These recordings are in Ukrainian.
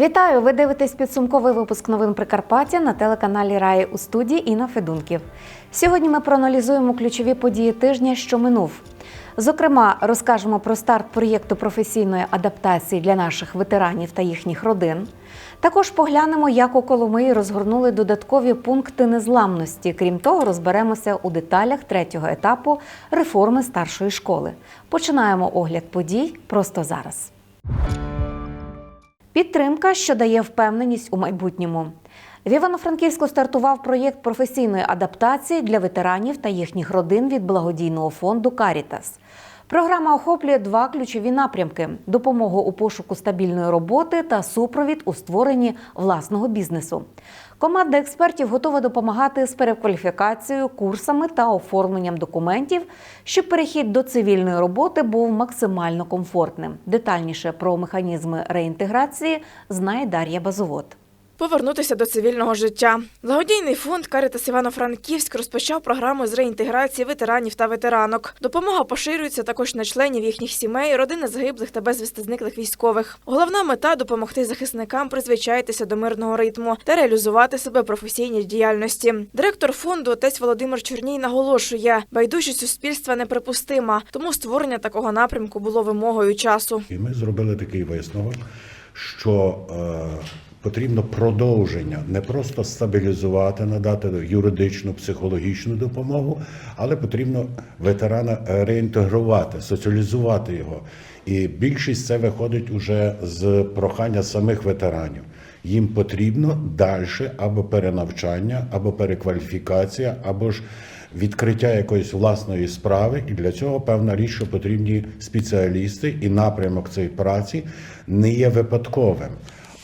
Вітаю! Ви дивитесь підсумковий випуск новин Прикарпаття на телеканалі Раї у студії Інна Федунків. Сьогодні ми проаналізуємо ключові події тижня, що минув. Зокрема, розкажемо про старт проєкту професійної адаптації для наших ветеранів та їхніх родин. Також поглянемо, як у Коломиї розгорнули додаткові пункти незламності. Крім того, розберемося у деталях третього етапу реформи старшої школи. Починаємо огляд подій просто зараз. Підтримка, що дає впевненість у майбутньому. В Івано-Франківську стартував проєкт професійної адаптації для ветеранів та їхніх родин від благодійного фонду Карітас. Програма охоплює два ключові напрямки: допомогу у пошуку стабільної роботи та супровід у створенні власного бізнесу. Команда експертів готова допомагати з перекваліфікацією, курсами та оформленням документів, щоб перехід до цивільної роботи був максимально комфортним. Детальніше про механізми реінтеграції знає Дар'я Базовод. Повернутися до цивільного життя. Благодійний фонд Карітас Івано-Франківськ розпочав програму з реінтеграції ветеранів та ветеранок. Допомога поширюється також на членів їхніх сімей, родини загиблих та безвісти зниклих військових. Головна мета допомогти захисникам призвичаїтися до мирного ритму та реалізувати себе професійній діяльності. Директор фонду отець Володимир Чорній наголошує, байдужість суспільства неприпустима, тому створення такого напрямку було вимогою часу. І ми зробили такий висновок, що е, потрібно продовження не просто стабілізувати, надати юридичну, психологічну допомогу, але потрібно ветерана реінтегрувати, соціалізувати його. І більшість це виходить уже з прохання самих ветеранів. Їм потрібно далі або перенавчання, або перекваліфікація, або ж відкриття якоїсь власної справи, і для цього певна річ, що потрібні спеціалісти, і напрямок цієї праці не є випадковим.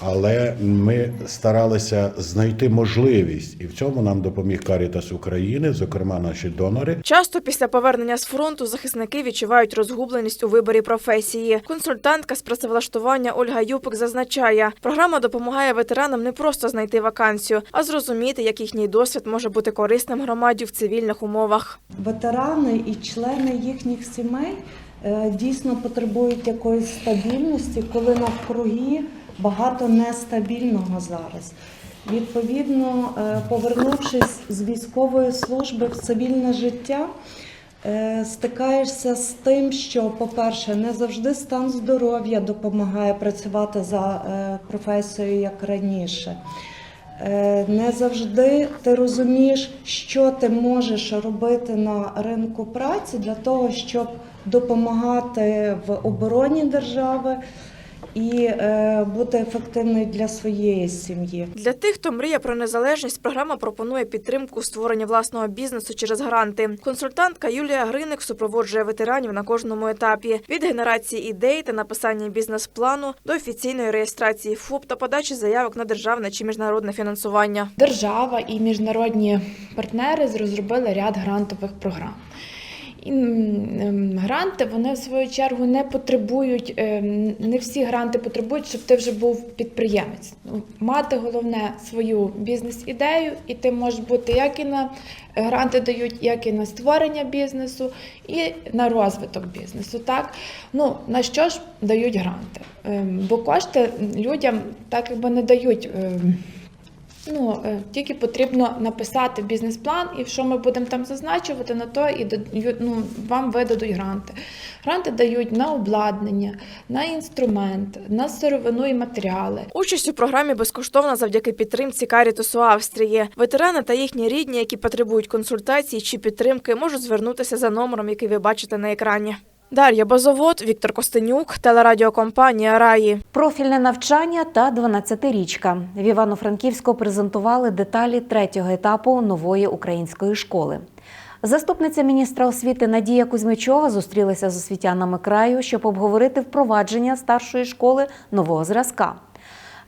Але ми старалися знайти можливість, і в цьому нам допоміг Карітас України, зокрема наші донори. Часто після повернення з фронту захисники відчувають розгубленість у виборі професії. Консультантка з працевлаштування Ольга Юпик зазначає, програма допомагає ветеранам не просто знайти вакансію, а зрозуміти, як їхній досвід може бути корисним громаді в цивільних умовах. ветерани і члени їхніх сімей е, дійсно потребують якоїсь стабільності, коли навкруги багато нестабільного зараз. Відповідно, е, повернувшись з військової служби в цивільне життя, е, стикаєшся з тим, що, по-перше, не завжди стан здоров'я допомагає працювати за е, професією як раніше. Не завжди ти розумієш, що ти можеш робити на ринку праці для того, щоб допомагати в обороні держави і е, бути ефективною для своєї сім'ї. Для тих, хто мріє про незалежність, програма пропонує підтримку у створенні власного бізнесу через гранти. Консультантка Юлія Гриник супроводжує ветеранів на кожному етапі від генерації ідей та написання бізнес-плану до офіційної реєстрації ФОП та подачі заявок на державне чи міжнародне фінансування. Держава і міжнародні партнери розробили ряд грантових програм. Ем, Гранти вони в свою чергу не потребують, ем, не всі гранти потребують, щоб ти вже був підприємець. Ну, Мати головне свою бізнес-ідею, і ти можеш бути як і на гранти дають, як і на створення бізнесу, і на розвиток бізнесу. Так? Ну, на що ж дають гранти? Ем, Бо кошти людям так якби не дають. Ну, е, тільки потрібно написати бізнес-план, і що ми будемо там зазначувати, на то і ну, вам видадуть гранти. Гранти дають на обладнання, на інструмент, на сировину і матеріали. Участь у програмі безкоштовна завдяки підтримці Карітусу Австрії. Ветерани та їхні рідні, які потребують консультації чи підтримки, можуть звернутися за номером, який ви бачите на екрані. Дар'я Базовод, Віктор Костенюк, телерадіокомпанія Раї. Профільне навчання та 12-річка. В Івано-Франківську презентували деталі третього етапу нової української школи. Заступниця міністра освіти Надія Кузьмичова зустрілася з освітянами краю, щоб обговорити впровадження старшої школи нового зразка.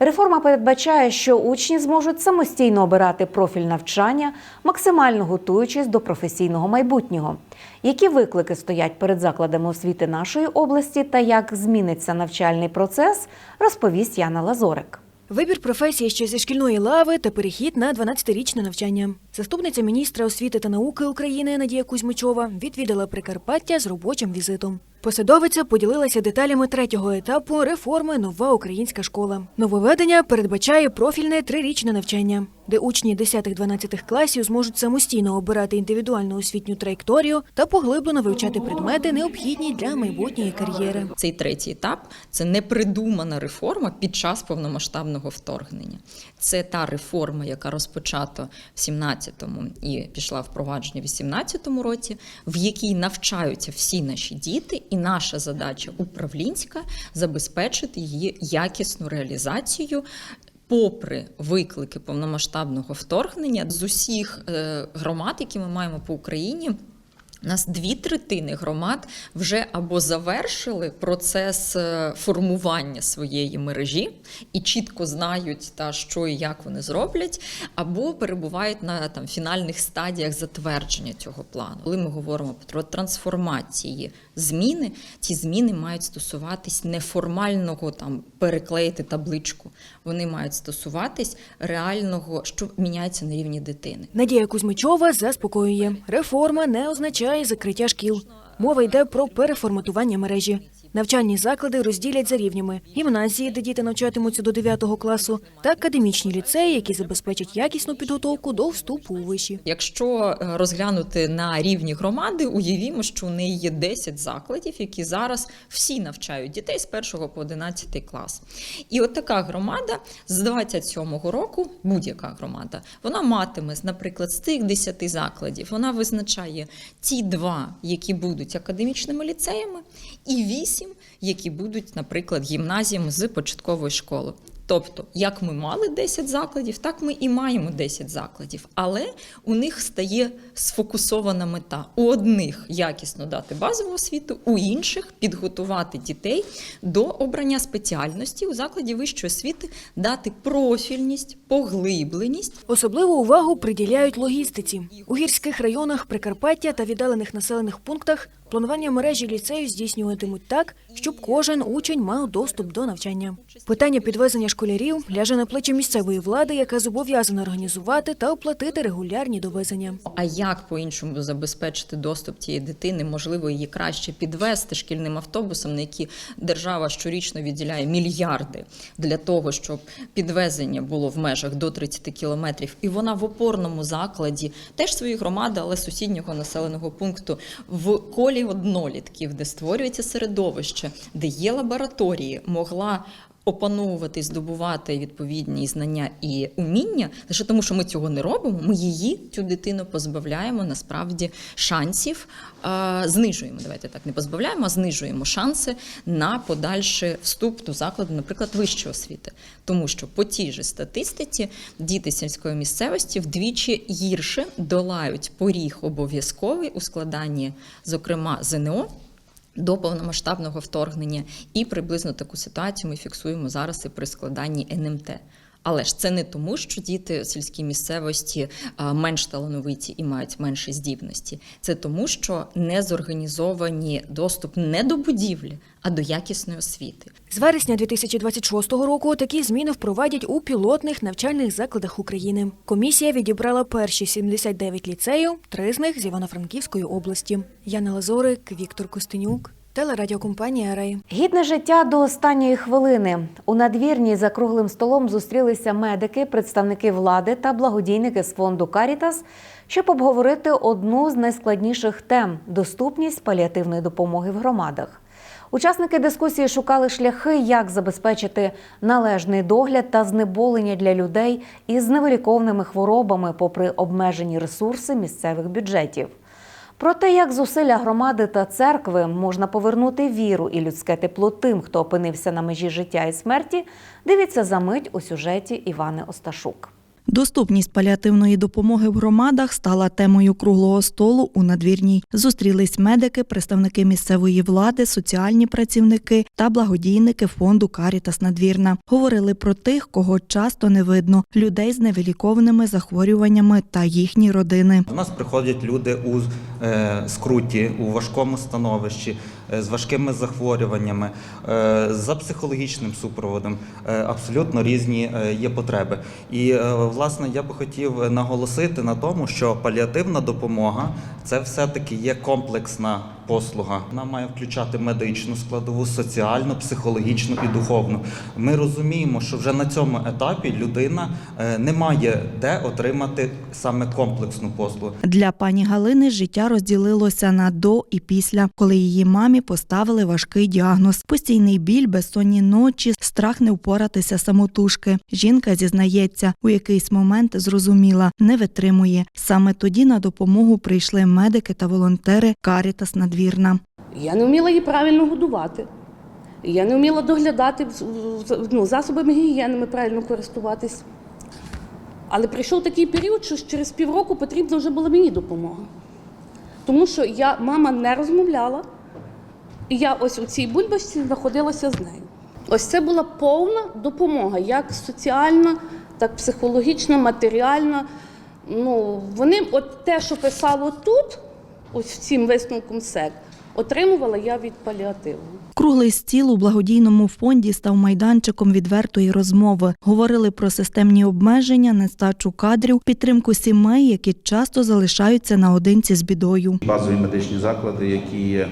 Реформа передбачає, що учні зможуть самостійно обирати профіль навчання, максимально готуючись до професійного майбутнього. Які виклики стоять перед закладами освіти нашої області та як зміниться навчальний процес, розповість Яна Лазорик. Вибір професії ще зі шкільної лави та перехід на 12-річне навчання. Заступниця міністра освіти та науки України Надія Кузьмичова відвідала Прикарпаття з робочим візитом. Посадовиця поділилася деталями третього етапу реформи Нова українська школа. Нововведення передбачає профільне трирічне навчання, де учні 10-12 класів зможуть самостійно обирати індивідуальну освітню траєкторію та поглиблено вивчати предмети, необхідні для майбутньої кар'єри. Цей третій етап це непридумана реформа під час повномасштабного вторгнення. Це та реформа, яка розпочата в 17-му і пішла впровадження в 18-му році, в якій навчаються всі наші діти, і наша задача управлінська забезпечити її якісну реалізацію. Попри виклики повномасштабного вторгнення з усіх е, громад, які ми маємо по Україні, у нас дві третини громад вже або завершили процес е, формування своєї мережі і чітко знають, та що і як вони зроблять, або перебувають на там фінальних стадіях затвердження цього плану. Коли ми говоримо про трансформації зміни, ці зміни мають стосуватись неформального там переклеїти табличку. Вони мають стосуватись реального, що міняється на рівні дитини. Надія Кузьмичова заспокоює. Реформа не означає закриття шкіл. Мова йде про переформатування мережі. Навчальні заклади розділять за рівнями: гімназії, де діти навчатимуться до 9 класу, та академічні ліцеї, які забезпечать якісну підготовку до вступу у виші. Якщо е, розглянути на рівні громади, уявімо, що у неї є 10 закладів, які зараз всі навчають дітей з 1 по 11 клас. І от така громада з 27-го року, будь-яка громада, вона матиме, наприклад, з тих 10 закладів, вона визначає ті два, які будуть академічними ліцеями, і вісім, які будуть, наприклад, гімназіями з початкової школи. Тобто, як ми мали 10 закладів, так ми і маємо 10 закладів. Але у них стає сфокусована мета: у одних якісно дати базову освіту, у інших підготувати дітей до обрання спеціальності у закладі вищої освіти, дати профільність, поглибленість Особливу увагу приділяють логістиці. У гірських районах Прикарпаття та віддалених населених пунктах планування мережі ліцею здійснюватимуть так, щоб кожен учень мав доступ до навчання. Питання підвезення школярів ляже на плечі місцевої влади, яка зобов'язана організувати та оплатити регулярні довезення. А як по-іншому забезпечити доступ цієї дитини? Можливо, її краще підвести шкільним автобусом, на які держава щорічно відділяє мільярди для того, щоб підвезення було в межах до 30 кілометрів, і вона в опорному закладі теж своєї громади, але сусіднього населеного пункту в колі однолітків, де створюється середовище, де є лабораторії, могла опановувати, здобувати відповідні знання і уміння, лише тому, що ми цього не робимо, ми її, цю дитину, позбавляємо насправді шансів, е, знижуємо. Давайте так не позбавляємо, а знижуємо шанси на подальший вступ до закладу, наприклад, вищої освіти. Тому що по тій же статистиці діти сільської місцевості вдвічі гірше долають поріг обов'язковий у складанні, зокрема ЗНО. До повномасштабного вторгнення і приблизно таку ситуацію ми фіксуємо зараз і при складанні НМТ. Але ж це не тому, що діти сільській місцевості менш талановиті і мають менші здібності. Це тому, що не зорганізовані доступ не до будівлі, а до якісної освіти. З вересня 2026 року такі зміни впровадять у пілотних навчальних закладах України. Комісія відібрала перші 79 ліцеїв, три з них з Івано-Франківської області. Яна Лазорик, Віктор Костенюк, телерадіокомпанія Рей. Гідне життя до останньої хвилини. У надвірні за круглим столом зустрілися медики, представники влади та благодійники з фонду Карітас, щоб обговорити одну з найскладніших тем доступність паліативної допомоги в громадах. Учасники дискусії шукали шляхи, як забезпечити належний догляд та знеболення для людей із невиліковними хворобами, попри обмежені ресурси місцевих бюджетів. Про те, як зусилля громади та церкви можна повернути віру і людське тепло тим, хто опинився на межі життя і смерті, дивіться за мить у сюжеті Івани Осташук. Доступність паліативної допомоги в громадах стала темою круглого столу у надвірній. Зустрілись медики, представники місцевої влади, соціальні працівники та благодійники фонду Карітас Надвірна. Говорили про тих, кого часто не видно людей з невиліковними захворюваннями та їхні родини. До нас приходять люди у е, скруті, у важкому становищі, з важкими захворюваннями, е, за психологічним супроводом. Е, Абсолютно різні е, є потреби. І е, власне я би хотів наголосити на тому, що паліативна допомога це все-таки є комплексна послуга. Вона має включати медичну складову, соціальну, психологічну і духовну. Ми розуміємо, що вже на цьому етапі людина е, не має де отримати саме комплексну послугу. Для пані Галини життя розділилося на до і після, коли її мамі поставили важкий діагноз: постійний біль, безсонні ночі, страх не впоратися самотужки. Жінка зізнається, у якийсь момент зрозуміла, не витримує. Саме тоді на допомогу прийшли медики та волонтери Карітас Надвірна. Я не вміла її правильно годувати. Я не вміла доглядати ну, засобами гігієни правильно користуватись. Але прийшов такий період, що через півроку потрібна вже була мені допомога. Тому що я, мама не розмовляла, і я ось у цій бульбашці знаходилася з нею. Ось це була повна допомога, як соціальна, так психологічна, матеріальна. Ну, вони, от те, що писало тут, ось в цим висновком СЕК, отримувала я від паліативу. Круглий стіл у благодійному фонді став майданчиком відвертої розмови. Говорили про системні обмеження, нестачу кадрів, підтримку сімей, які часто залишаються наодинці з бідою. базові медичні заклади, які є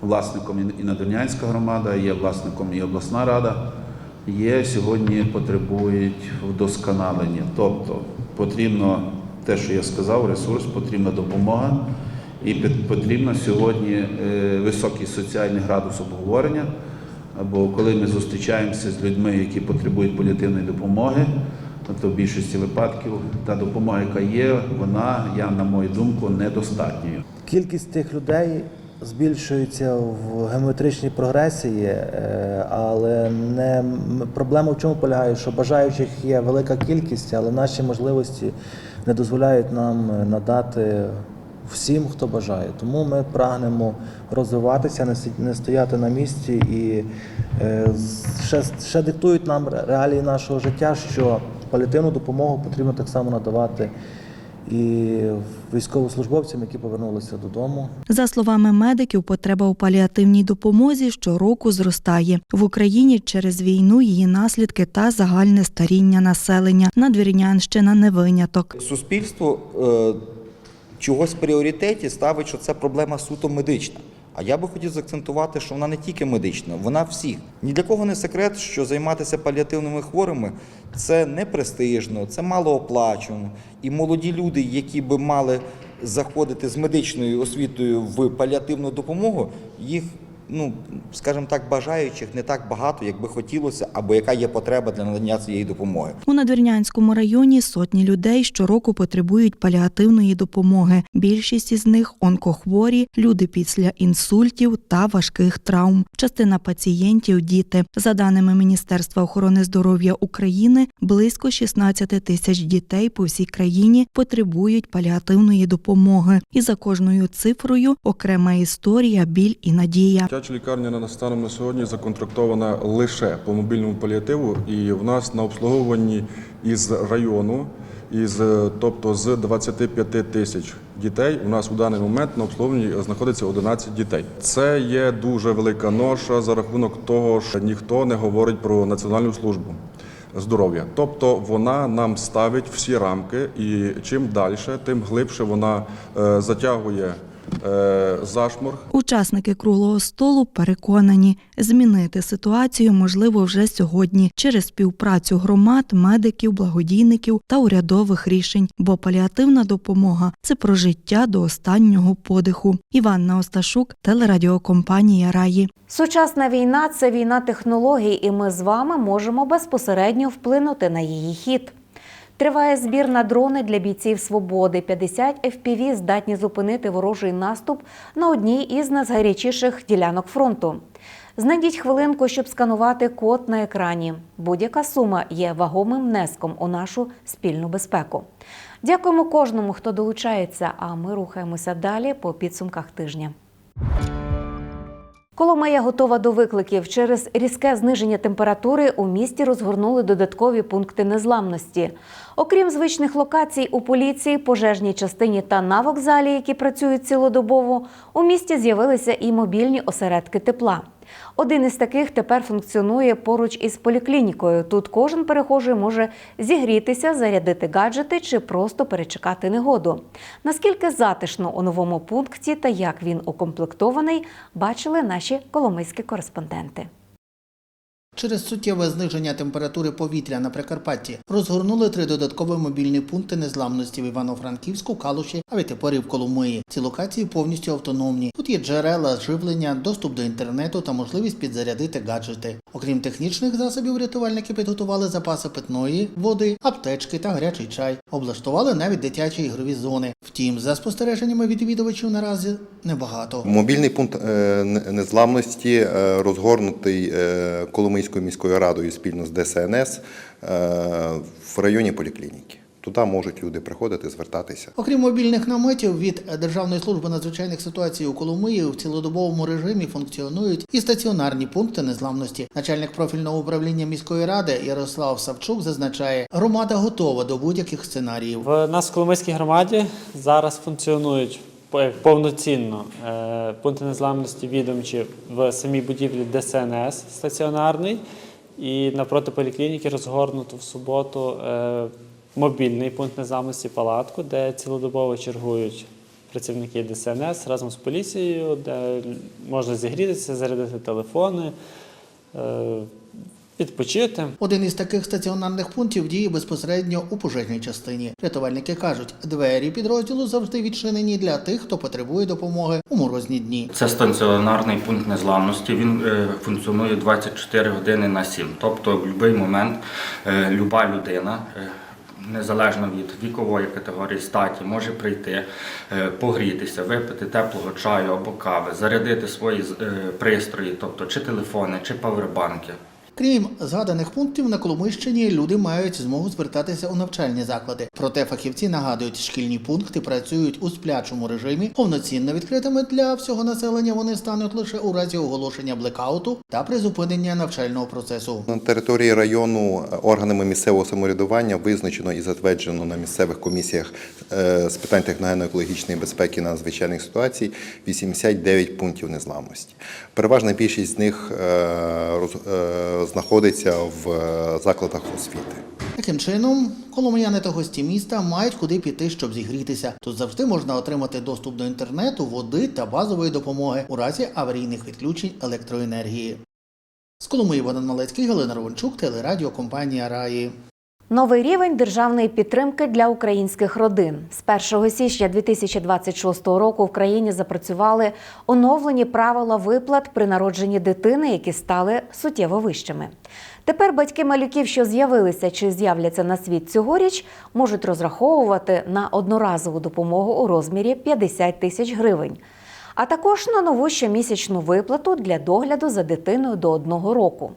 власником і Надвірнянська громада, є власником і обласна рада, є сьогодні потребують вдосконалення. Тобто потрібно те, що я сказав, ресурс, потрібна допомога, і потрібно сьогодні е, високий соціальний градус обговорення. Бо коли ми зустрічаємося з людьми, які потребують паліативної допомоги, то в більшості випадків та допомога, яка є, вона, я на мою думку, недостатньою. Кількість тих людей збільшується в геометричній прогресії, е, але не проблема в чому полягає, що бажаючих є велика кількість, але наші можливості не дозволяють нам е, надати всім, хто бажає. Тому ми прагнемо розвиватися, не стояти на місці і е, ще, ще диктують нам реалії нашого життя, що паліативну допомогу потрібно так само надавати і військовослужбовцям, які повернулися додому. За словами медиків, потреба у паліативній допомозі щороку зростає. В Україні через війну її наслідки та загальне старіння населення. Надвірнянщина не виняток. Суспільство е, чогось в пріоритеті ставить, що це проблема суто медична. А я би хотів заакцентувати, що вона не тільки медична, вона всіх. Ні для кого не секрет, що займатися паліативними хворими це не престижно, це малооплачено. І молоді люди, які би мали заходити з медичною освітою в паліативну допомогу, їх, ну скажімо так, бажаючих не так багато, як би хотілося, або яка є потреба для надання цієї допомоги. У Надвірнянському районі сотні людей щороку потребують паліативної допомоги. Більшість із них онкохворі, люди після інсультів та важких травм. Частина пацієнтів діти. За даними Міністерства охорони здоров'я України, близько 16 тисяч дітей по всій країні потребують паліативної допомоги. І за кожною цифрою окрема історія, біль і надія. Дитяча лікарня станом на сьогодні законтрактована лише по мобільному паліативу, і в нас на обслуговуванні із району, із, е, тобто з 25 тисяч дітей, у нас у даний момент на обслуговуванні знаходиться 11 дітей. Це є дуже велика ноша за рахунок того, що ніхто не говорить про національну службу. Здоров'я, тобто вона нам ставить всі рамки, і чим далі, тим глибше вона е, затягує зашморг, Учасники круглого столу переконані, змінити ситуацію можливо вже сьогодні через співпрацю громад, медиків, благодійників та урядових рішень, бо паліативна допомога це про життя до останнього подиху. Іванна Осташук, телерадіокомпанія Раї. Сучасна війна це війна технологій, і ми з вами можемо безпосередньо вплинути на її хід. Триває збір на дрони для бійців свободи. 50 FPV здатні зупинити ворожий наступ на одній із найгарячіших ділянок фронту. Знайдіть хвилинку, щоб сканувати код на екрані. Будь-яка сума є вагомим внеском у нашу спільну безпеку. Дякуємо кожному, хто долучається. А ми рухаємося далі по підсумках тижня. Коломия готова до викликів. Через різке зниження температури у місті розгорнули додаткові пункти незламності. Окрім звичних локацій у поліції, пожежній частині та на вокзалі, які працюють цілодобово, у місті з'явилися і мобільні осередки тепла. Один із таких тепер функціонує поруч із поліклінікою. Тут кожен перехожий може зігрітися, зарядити гаджети чи просто перечекати негоду. Наскільки затишно у новому пункті та як він укомплектований, бачили наші коломийські кореспонденти. Через суттєве зниження температури повітря на Прикарпатті розгорнули три додаткові мобільні пункти незламності в Івано-Франківську, Калуші, а відтепер і в Коломиї. Ці локації повністю автономні. Тут є джерела живлення, доступ до інтернету та можливість підзарядити гаджети. Окрім технічних засобів, рятувальники підготували запаси питної, води, аптечки та гарячий чай. Облаштували навіть дитячі ігрові зони. Втім, за спостереженнями відвідувачів наразі небагато. Мобільний пункт е, незламності е, розгорнутий е, Коломийською міською радою спільно з ДСНС е, в районі поліклініки. Туди можуть люди приходити, звертатися. Окрім мобільних наметів від Державної служби надзвичайних ситуацій у Коломиї в цілодобовому режимі функціонують і стаціонарні пункти незламності. Начальник профільного управління міської ради Ярослав Савчук зазначає, громада готова до будь-яких сценаріїв. В нас в Коломийській громаді зараз функціонують повноцінно е, пункти незламності відомчі в самій будівлі ДСНС стаціонарний, і напроти поліклініки розгорнуто в суботу е, мобільний пункт незламності палатку, де цілодобово чергують працівники ДСНС разом з поліцією, де можна зігрітися, зарядити телефони, е, відпочити. Один із таких стаціонарних пунктів діє безпосередньо у пожежній частині. Рятувальники кажуть, двері підрозділу завжди відчинені для тих, хто потребує допомоги у морозні дні. Це стаціонарний пункт незламності. Він е, функціонує 24 години на 7. Тобто в будь-який момент е, люба людина. е, Незалежно від вікової категорії статі, може прийти, погрітися, випити теплого чаю або кави, зарядити свої пристрої, тобто чи телефони, чи павербанки. Крім згаданих пунктів, на Коломийщині люди мають змогу звертатися у навчальні заклади. Проте фахівці нагадують, шкільні пункти працюють у сплячому режимі. Повноцінно відкритими для всього населення вони стануть лише у разі оголошення блекауту та призупинення навчального процесу. На території району е, органами місцевого самоврядування визначено і затверджено на місцевих комісіях е, з питань техногенно-екологічної безпеки на надзвичайних ситуацій 89 пунктів незламності. Переважна більшість з них е, знаходиться в е, закладах освіти. Таким чином, коломияни та гості міста мають куди піти, щоб зігрітися. Тут завжди можна отримати доступ до інтернету, води та базової допомоги у разі аварійних відключень електроенергії. З Коломиї Богдан Малецький, Галина Ровенчук, телерадіокомпанія Раї. Новий рівень державної підтримки для українських родин з 1 січня 2026 року в країні запрацювали оновлені правила виплат при народженні дитини, які стали суттєво вищими. Тепер батьки малюків, що з'явилися чи з'являться на світ цьогоріч, можуть розраховувати на одноразову допомогу у розмірі 50 тисяч гривень а також на нову щомісячну виплату для догляду за дитиною до одного року.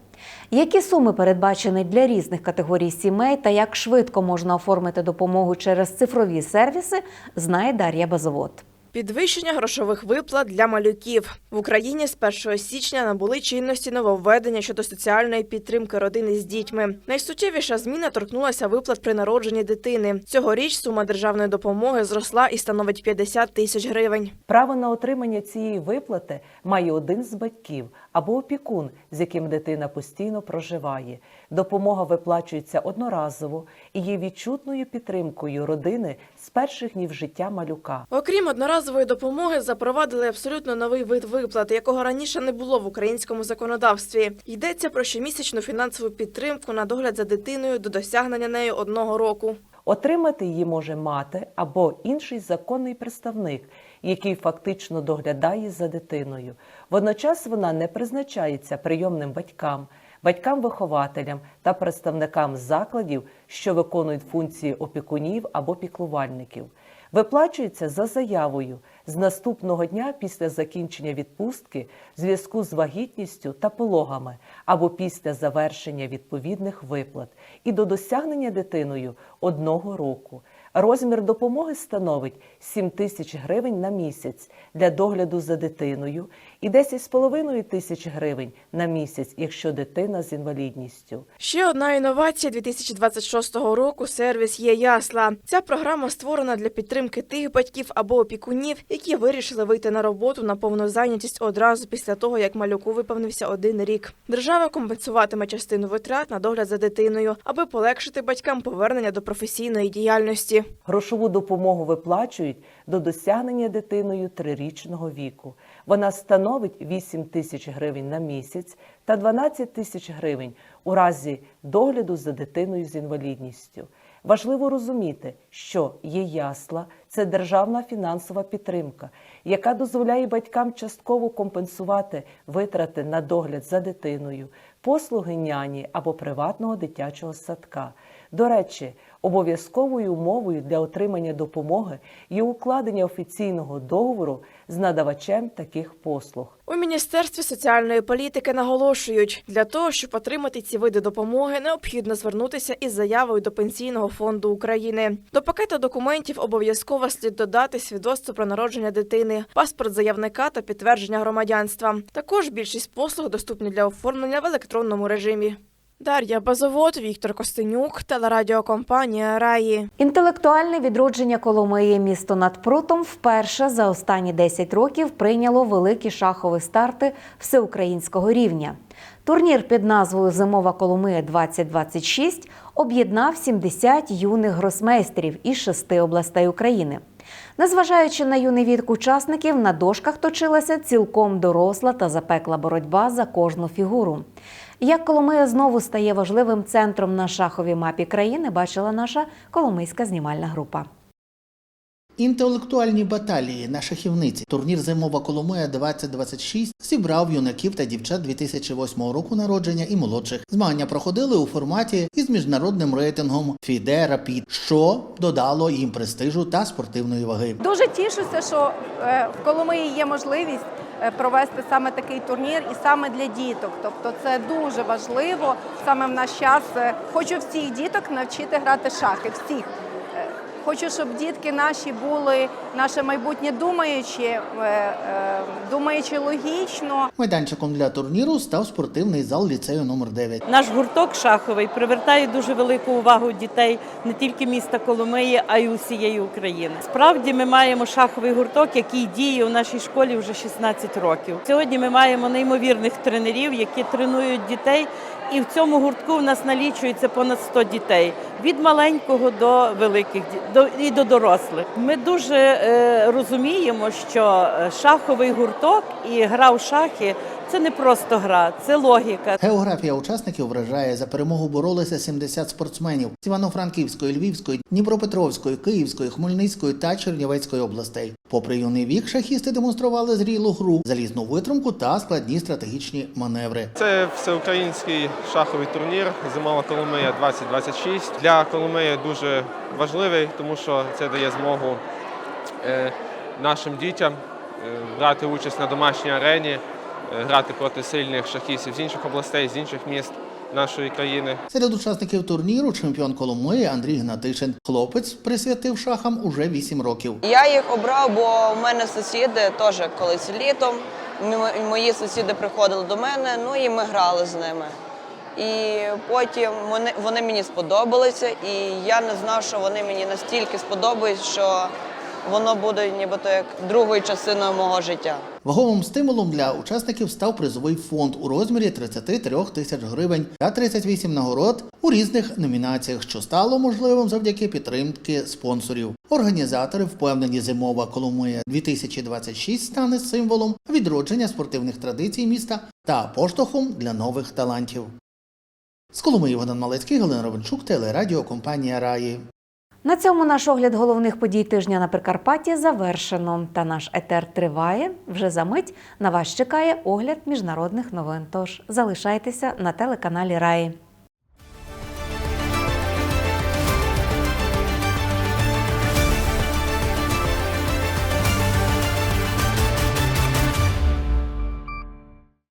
Які суми передбачені для різних категорій сімей та як швидко можна оформити допомогу через цифрові сервіси, знає Дар'я Базовод. Підвищення грошових виплат для малюків в Україні з 1 січня набули чинності нововведення щодо соціальної підтримки родини з дітьми. Найсуттєвіша зміна торкнулася виплат при народженні дитини. Цьогоріч сума державної допомоги зросла і становить 50 тисяч гривень. Право на отримання цієї виплати має один з батьків або опікун, з яким дитина постійно проживає. Допомога виплачується одноразово і є відчутною підтримкою родини з перших днів життя малюка. Окрім одноразової допомоги, запровадили абсолютно новий вид виплати, якого раніше не було в українському законодавстві. Йдеться про щомісячну фінансову підтримку на догляд за дитиною до досягнення нею одного року. Отримати її може мати або інший законний представник, який фактично доглядає за дитиною. Водночас вона не призначається прийомним батькам, батькам-вихователям та представникам закладів, що виконують функції опікунів або піклувальників. Виплачується за заявою з наступного дня після закінчення відпустки в зв'язку з вагітністю та пологами або після завершення відповідних виплат і до досягнення дитиною одного року. Розмір допомоги становить 7 тисяч гривень на місяць для догляду за дитиною і 10,5 тисяч гривень на місяць, якщо дитина з інвалідністю. Ще одна інновація 2026 року сервіс є ясла. Ця програма створена для підтримки тих батьків або опікунів, які вирішили вийти на роботу на повну зайнятість одразу після того, як малюку виповнився один рік. Держава компенсуватиме частину витрат на догляд за дитиною, аби полегшити батькам повернення до професійної діяльності. Грошову допомогу виплачують до досягнення дитиною трирічного віку. Вона становить 8 тисяч гривень на місяць та 12 тисяч гривень у разі догляду за дитиною з інвалідністю. Важливо розуміти, що є ясла це державна фінансова підтримка, яка дозволяє батькам частково компенсувати витрати на догляд за дитиною, послуги няні або приватного дитячого садка. До речі, обов'язковою умовою для отримання допомоги є укладення офіційного договору з надавачем таких послуг. У міністерстві соціальної політики наголошують, для того, щоб отримати ці види допомоги, необхідно звернутися із заявою до пенсійного фонду України. До пакету документів обов'язково слід додати свідоцтво про народження дитини, паспорт заявника та підтвердження громадянства. Також більшість послуг доступні для оформлення в електронному режимі. Дар'я Базовод, Віктор Костенюк, телерадіокомпанія Раї. Інтелектуальне відродження Коломиї місто над прутом вперше за останні 10 років прийняло великі шахові старти всеукраїнського рівня. Турнір під назвою Зимова Коломия 2026 об'єднав 70 юних гросмейстерів із шести областей України. Незважаючи на юний вік учасників, на дошках точилася цілком доросла та запекла боротьба за кожну фігуру. Як Коломия знову стає важливим центром на шаховій мапі країни, бачила наша коломийська знімальна група. Інтелектуальні баталії на шахівниці. Турнір Зимова Коломия 2026 зібрав юнаків та дівчат 2008 року народження і молодших. Змагання проходили у форматі із міжнародним рейтингом FIDE Rapid, що додало їм престижу та спортивної ваги. Дуже тішуся, що е, в Коломиї є можливість е, провести саме такий турнір і саме для діток. Тобто це дуже важливо саме в наш час. Е, Хочу всіх діток навчити грати шахи. Всіх. Хочу, щоб дітки наші були, наше майбутнє думаючі, е, е, думаючи логічно, Майданчиком для турніру став спортивний зал ліцею номер 9 Наш гурток шаховий привертає дуже велику увагу дітей не тільки міста Коломиї, а й усієї України. Справді ми маємо шаховий гурток, який діє у нашій школі вже 16 років. Сьогодні ми маємо неймовірних тренерів, які тренують дітей. І в цьому гуртку в нас налічується понад 100 дітей від маленького до великих до і до дорослих. Ми дуже е, розуміємо, що е, шаховий гурток і гра в шахи це не просто гра, це логіка. Географія учасників вражає. За перемогу боролися 70 спортсменів з Івано-Франківської, Львівської, Дніпропетровської, Київської, Хмельницької та Чернівецької областей. Попри юний вік, шахісти демонстрували зрілу гру, залізну витримку та складні стратегічні маневри. Це всеукраїнський шаховий турнір Зимова Коломия 2026. Для Коломиї дуже важливий, тому що це дає змогу е, нашим дітям брати участь на домашній арені, е, грати проти сильних шахістів з інших областей, з інших міст нашої країни. Серед учасників турніру чемпіон Коломиї Андрій Гнатишин. Хлопець присвятив шахам уже 8 років. Я їх обрав, бо в мене сусіди теж колись літом. Мої сусіди приходили до мене, ну і ми грали з ними. І потім вони, вони мені сподобалися, і я не знав, що вони мені настільки сподобаються, що воно буде нібито як другою частиною мого життя. Ваговим стимулом для учасників став призовий фонд у розмірі 33 тисяч гривень та 38 нагород у різних номінаціях, що стало можливим завдяки підтримки спонсорів. Організатори впевнені, зимова Коломия 2026 стане символом відродження спортивних традицій міста та поштовхом для нових талантів. З Коломиї Богдан Малецький, Галина Ровенчук, телерадіокомпанія Раї. На цьому наш огляд головних подій тижня на Прикарпатті завершено. Та наш етер триває. Вже за мить на вас чекає огляд міжнародних новин. Тож залишайтеся на телеканалі Раї.